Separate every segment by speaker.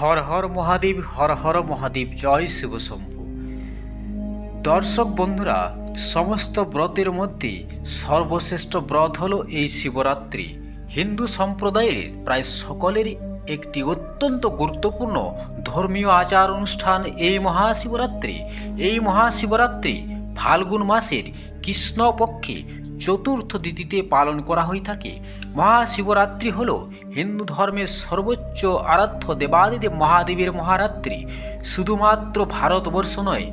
Speaker 1: হর হর মহাদেব, হর হর মহাদেব, জয় শিব শম্ভু। দর্শক বন্ধুরা, সমস্ত ব্রতের মধ্যে সর্বশ্রেষ্ঠ ব্রত হল এই শিবরাত্রি। হিন্দু সম্প্রদায়ের প্রায় সকলেরই একটি অত্যন্ত গুরুত্বপূর্ণ ধর্মীয় আচার অনুষ্ঠান এই মহাশিবরাত্রি। এই মহাশিবরাত্রি ফাল্গুন মাসের কৃষ্ণপক্ষে চতুর্থ তিথিতে পালন করা হয়ে থাকে। মহাশিবরাত্রি হল হিন্দু ধর্মের সর্বোচ্চ আরাধ্য দেবাদিদেব মহাদেবের মহারাত্রি। শুধুমাত্র ভারতবর্ষ নয়,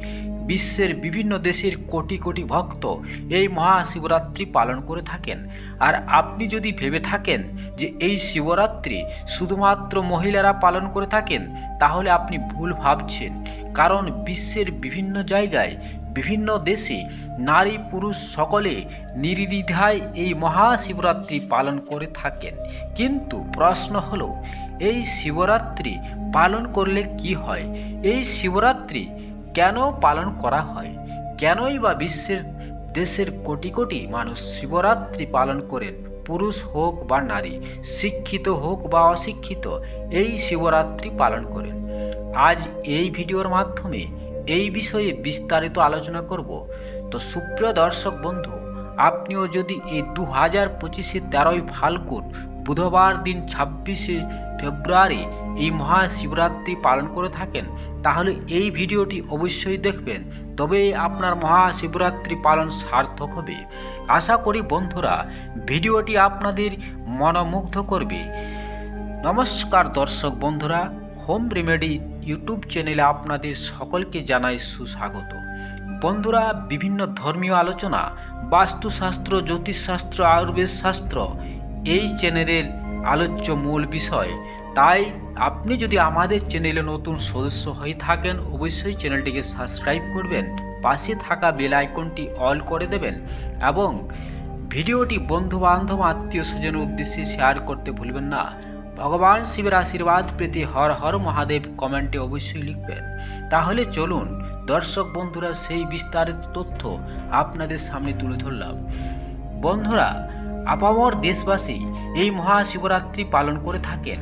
Speaker 1: বিশ্বের বিভিন্ন দেশের কোটি কোটি ভক্ত এই মহাশিবরাত্রি পালন করে থাকেন। আর আপনি যদি ভেবে থাকেন যে এই শিবরাত্রি শুধুমাত্র মহিলারা পালন করে থাকেন, তাহলে আপনি ভুল ভাবছেন। কারণ বিশ্বের বিভিন্ন জায়গায় বিভিন্ন দেশে নারী পুরুষ সকলে নির্দ্বিধায় এই মহাশিবরাত্রি পালন করে থাকেন। কিন্তু প্রশ্ন হলো, এই শিবরাত্রি পালন করলে কি হয়? এই শিবরাত্রি কেন পালন করা হয়? কেনই বা বিশ্বের দেশের কোটি কোটি মানুষ শিবরাত্রি পালন করেন? পুরুষ হোক বা নারী, শিক্ষিত হোক বা অশিক্ষিত, এই শিবরাত্রি পালন করেন। আজ এই ভিডিওর মাধ্যমে এই বিষয়ে বিস্তারিত আলোচনা করব। তো সুপ্রিয় দর্শক বন্ধু, আপনিও যদি এই দু হাজার পঁচিশে তেরোই ফাল্গুন বুধবার দিন ছাব্বিশে ফেব্রুয়ারি এই মহাশিবরাত্রি পালন করে থাকেন, তাহলে এই ভিডিওটি অবশ্যই দেখবেন। তবে আপনার মহাশিবরাত্রি পালন সার্থক হবে। আশা করি বন্ধুরা, ভিডিওটি আপনাদের মনোমুগ্ধ করবে। নমস্কার দর্শক বন্ধুরা, হোম রেমেডি ইউটিউব চ্যানেলে আপনাদের সকলকে জানাই সুস্বাগত। বন্ধুরা, বিভিন্ন ধর্মীয় আলোচনা, বাস্তুশাস্ত্র, জ্যোতিষশাস্ত্র, আয়ুর্বেদ শাস্ত্র এই চ্যানেলের আলোচ্য মূল বিষয়। তাই আপনি যদি আমাদের চ্যানেলে নতুন সদস্য হয়ে থাকেন, অবশ্যই চ্যানেলটিকে সাবস্ক্রাইব করবেন, পাশে থাকা বেল আইকনটি অল করে দেবেন এবং ভিডিওটি বন্ধু বান্ধব আত্মীয় স্বজনের উদ্দেশ্যে শেয়ার করতে ভুলবেন না। ভগবান শিবের আশীর্বাদ পেতে হর হর মহাদেব কমেন্টে অবশ্যই লিখবেন। তাহলে চলুন, দর্শক বন্ধুরা, সেই বিস্তারিত তথ্য আপনাদের সামনে তুলে ধরলাম। বন্ধুরা, আপামর দেশবাসী এই মহাশিবরাত্রি পালন করে থাকেন।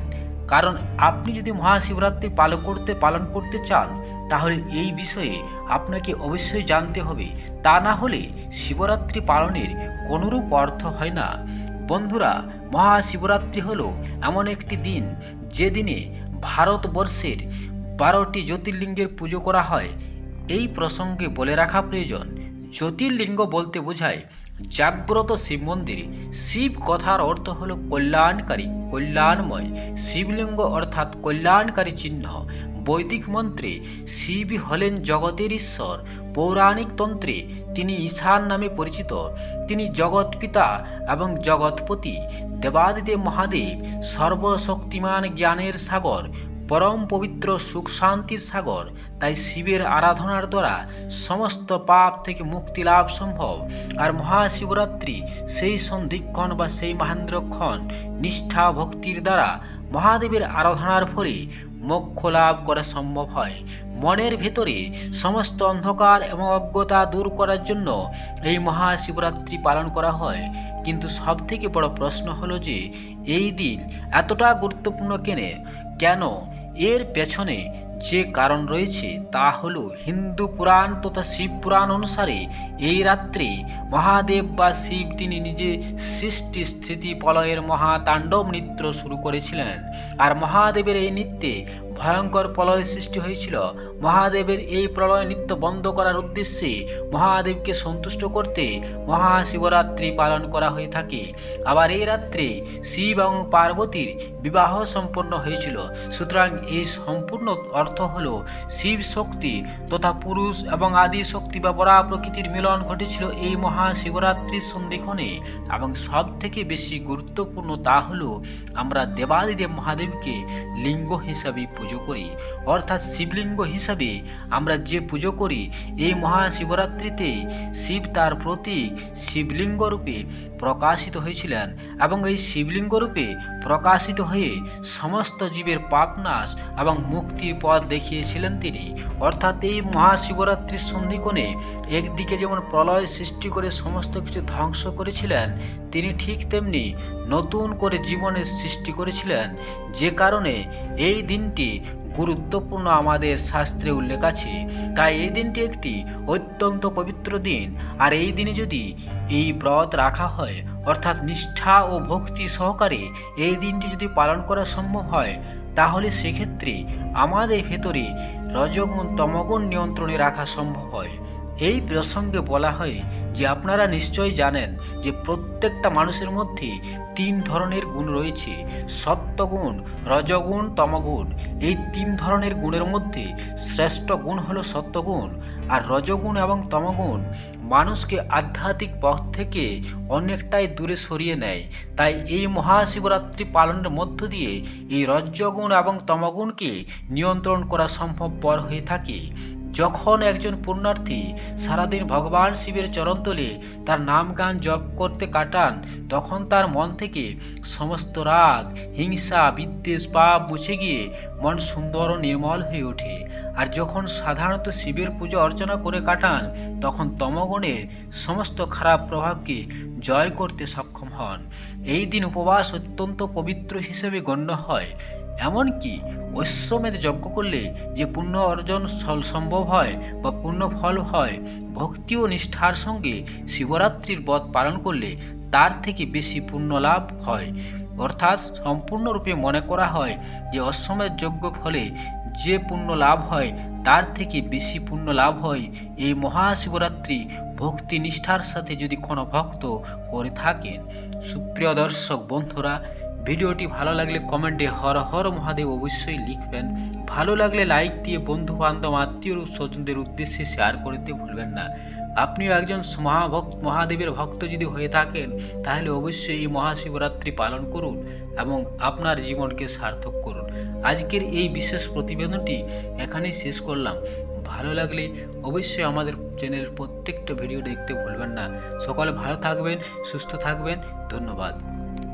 Speaker 1: কারণ আপনি যদি মহাশিবরাত্রি পালন করতে পালন করতে চান, তাহলে এই বিষয়ে আপনাকে অবশ্যই জানতে হবে। তা না হলে শিবরাত্রি পালনের কোনোরূপ অর্থ হয় না। বন্ধুরা, মহাশিবরাত্রি হলো এমন একটি দিন যেদিনে ভারতবর্ষের বারোটি জ্যোতির্লিঙ্গের পুজো করা হয়। এই প্রসঙ্গে বলে রাখা প্রয়োজন, জ্যোতির্লিঙ্গ বলতে বোঝায় জাগ্রত শিব মন্দিরে, শিব কথার অর্থ হল কল্যাণকারী, কল্যাণময়। শিবলিঙ্গ অর্থাৎ কল্যাণকারী চিহ্ন। বৈদিক মন্ত্রে শিব হলেন জগতের ঈশ্বর। পৌরাণিক তন্ত্রে তিনি ঈশান নামে পরিচিত। তিনি জগৎ পিতা এবং জগৎপতি। দেবাদিদেব মহাদেব সর্বশক্তিমান জ্ঞানের সাগর। পরম পবিত্র সুখ শান্তির সাগর, তাই শিবের আরাধনার দ্বারা সমস্ত পাপ থেকে মুক্তি লাভ সম্ভব। আর মহাশিবরাত্রি, সেই সন্ধিক্ষণ বা সেই মহেন্দ্রক্ষণ নিষ্ঠা ভক্তির দ্বারা মহাদেবের আরাধনার ফলে মোক্ষ লাভ করা সম্ভব হয়। মনের ভেতরে সমস্ত অন্ধকার এবং অজ্ঞতা দূর করার জন্য এই মহাশিবরাত্রি পালন করা হয়। কিন্তু সবথেকে বড় প্রশ্ন হলো যে, এই দিন এতটা গুরুত্বপূর্ণ কেনে? কেন এর পেছনে যে কারণ রয়েছে তা হল হিন্দু পুরাণ তথা শিব পুরাণ অনুসারে এই রাত্রে মহাদেব বা শিব তিনি নিজে সৃষ্টি স্থিতি প্রলয়ের মহাতাণ্ডব নৃত্য শুরু করেছিলেন। আর মহাদেবের এই নৃত্যে ভয়ঙ্কর প্রলয় সৃষ্টি হয়েছিল। মহাদেবের এই প্রলয় নৃত্য বন্ধ করার উদ্দেশ্যে মহাদেবকে সন্তুষ্ট করতে মহাশিবরাত্রি পালন করা হয়ে থাকে। আবার এই রাত্রে শিব এবং পার্বতীর বিবাহ সম্পন্ন হয়েছিল। সুতরাং এই সম্পূর্ণ অর্থ হল শিব শক্তি তথা পুরুষ এবং আদি শক্তি বা পরা প্রকৃতির মিলন ঘটেছিল এই মহাশিবরাত্রির সন্ধিক্ষণে। এবং সব থেকে বেশি গুরুত্বপূর্ণ তা হল আমরা দেবাদিদেব মহাদেবকে লিঙ্গ হিসাবে পুজো করি। অর্থাৎ শিবলিঙ্গ হিসাবে আমরা যে পুজো করি, এই মহাশিবরাত্রিতে শিব তার প্রতীক শিবলিঙ্গ রূপে প্রকাশিত হয়েছিলেন এবং এই শিবলিঙ্গ রূপে প্রকাশিত হয়ে সমস্ত জীবের পাপনাশ এবং মুক্তির পথ দেখিয়েছিলেন তিনি। অর্থাৎ এই মহাশিবরাত্রির সন্ধিকোণে একদিকে যেমন প্রলয় সৃষ্টি করে সমস্ত কিছু ধ্বংস করেছিলেন, তিনি ঠিক তেমনি নতুন করে জীবনের সৃষ্টি করেছিলেন। যে কারণে এই দিনটি গুরুত্বপূর্ণ আমাদের শাস্ত্রে উল্লেখ আছে। তাই এই দিনটি একটি অত্যন্ত পবিত্র দিন। আর এই দিনে যদি এই ব্রত রাখা হয়, অর্থাৎ নিষ্ঠা ও ভক্তি সহকারে এই দিনটি যদি পালন করা সম্ভব হয়, তাহলে সেক্ষেত্রে আমাদের ভেতরে রজগুণ তমগুণ নিয়ন্ত্রণে রাখা সম্ভব হয়। এই প্রসঙ্গে বলা হয় যে আপনারা নিশ্চয়ই জানেন যে প্রত্যেকটা মানুষের মধ্যে তিন ধরনের গুণ রয়েছে সত্যগুণ রজগুণ, তমগুণ। এই তিন ধরনের গুণের মধ্যে শ্রেষ্ঠ গুণ হলো সত্যগুণ আর রজগুণ এবং তমগুণ মানুষকে আধ্যাত্মিক পথ থেকে অনেকটাই দূরে সরিয়ে নেয়। তাই এই মহাশিবরাত্রি পালনের মধ্য দিয়ে এই রজ্জগুণ এবং তমগুণকে নিয়ন্ত্রণ করা সম্ভবপর হয়ে থাকে। যখন একজন পুণ্যার্থী সারাদিন ভগবান শিবের চরণতলে তার নাম গান জপ করতে কাটান, তখন তার মন থেকে সমস্ত রাগ, হিংসা, বিদ্বেষ, পাপ মুছে গিয়ে মন সুন্দর ও নির্মল হয়ে ওঠে। আর যখন সাধারণত শিবের পুজো অর্চনা করে কাটান, তখন তমগুণের সমস্ত খারাপ প্রভাবকে জয় করতে সক্ষম হন। এই দিন উপবাস অত্যন্ত পবিত্র হিসেবে গণ্য হয়। এমনকি ঐশ্বমেধ যজ্ঞ করলে যে পুণ্য অর্জন সম্ভব হয় বা পুণ্য ফল হয়, ভক্তি ও নিষ্ঠার সঙ্গে শিবরাত্রির ব্রত পালন করলে তার থেকে বেশি পুণ্য লাভ হয়। অর্থাৎ সম্পূর্ণরূপে মনে করা হয় যে অশ্বমেধ যজ্ঞ ফলে যে পুণ্য লাভ হয়, তার থেকে বেশি পুণ্য লাভ হয়। এই মহাশিবরাত্রি ভক্তি নিষ্ঠার সাথে যদি কোনো ভক্ত করে থাকেন। সুপ্রিয় দর্শক, বন্ধুরা ভিডিওটি ভালো লাগলে কমেন্টে হর হর মহাদেব অবশ্যই লিখবেন। ভালো লাগলে লাইক দিয়ে বন্ধু বান্ধব আত্মীয় স্বজনদের উদ্দেশ্যে শেয়ার করে দিতে ভুলবেন না। আপনিও একজন মহাভক্ত, মহাদেবের ভক্ত যদি হয়ে থাকেন, তাহলে অবশ্যই এই মহাশিবরাত্রি পালন করুন এবং আপনার জীবনকে সার্থক করুন। আজকের এই বিশেষ প্রতিবেদনটি এখানেই শেষ করলাম। ভালো লাগলে অবশ্যই আমাদের চ্যানেলের প্রত্যেকটা ভিডিও দেখতে ভুলবেন না। সকলে ভালো থাকবেন, সুস্থ থাকবেন। ধন্যবাদ।